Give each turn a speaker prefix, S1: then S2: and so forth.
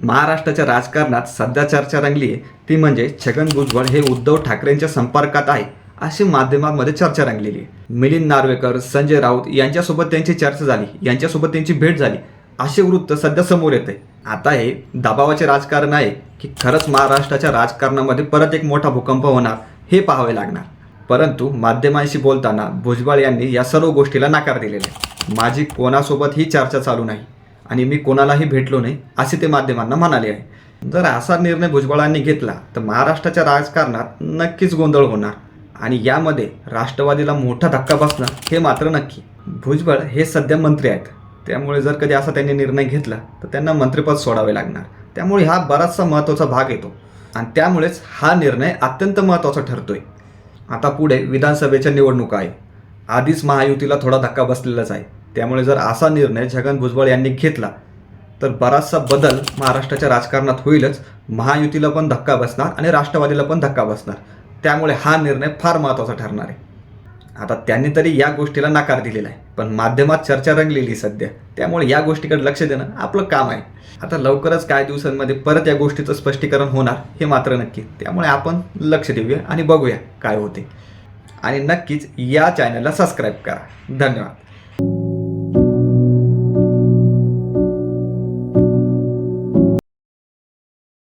S1: महाराष्ट्राच्या राजकारणात सध्या चर्चा रंगली आहे. ती म्हणजे छगन भुजबळ हे उद्धव ठाकरेंच्या संपर्कात आहे अशी माध्यमांमध्ये चर्चा रंगलेली आहे. मिलिंद नार्वेकर संजय राऊत यांच्यासोबत त्यांची चर्चा झाली यांच्यासोबत त्यांची भेट झाली असे वृत्त सध्या समोर येते. आता हे दबावाचे राजकारण आहे की खरंच महाराष्ट्राच्या राजकारणामध्ये परत एक मोठा भूकंप होणार हे पाहावे लागणार. परंतु माध्यमांशी बोलताना भुजबळ यांनी या सर्व गोष्टीला नकार दिलेला आहे. माझी कोणासोबत ही चर्चा चालू नाही. आणि मी कोणालाही भेटलो नाही असे ते माध्यमांना म्हणाले आहे. जर असा निर्णय भुजबळांनी घेतला तर महाराष्ट्राच्या राजकारणात नक्कीच गोंधळ होणार. आणि यामध्ये राष्ट्रवादीला मोठा धक्का बसणार हे मात्र नक्की. भुजबळ हे सध्या मंत्री आहेत. त्यामुळे जर कधी असा त्यांनी निर्णय घेतला तर त्यांना मंत्रिपद सोडावे लागणार. त्यामुळे हा बराचसा महत्त्वाचा भाग येतो. आणि त्यामुळेच हा निर्णय अत्यंत महत्त्वाचा ठरतोय. आता पुढे विधानसभेच्या निवडणुका आहे आधीच महायुतीला थोडा धक्का बसलेलाच आहे. त्यामुळे जर असा निर्णय छगन भुजबळ यांनी घेतला तर बराचसा बदल महाराष्ट्राच्या राजकारणात होईलच. महायुतीला पण धक्का बसणार आणि राष्ट्रवादीला पण धक्का बसणार. त्यामुळे हा निर्णय फार महत्त्वाचा ठरणार आहे. आता त्यांनी तरी या गोष्टीला नकार दिलेला आहे पण माध्यमात चर्चा रंगलेली सध्या. त्यामुळे या गोष्टीकडे लक्ष देणं आपलं काम आहे. आता लवकरच काही दिवसांमध्ये परत या गोष्टीचं स्पष्टीकरण होणार हे मात्र नक्की. त्यामुळे आपण लक्ष देऊया आणि बघूया काय होते. आणि नक्कीच या चॅनलला सबस्क्राईब करा. धन्यवाद.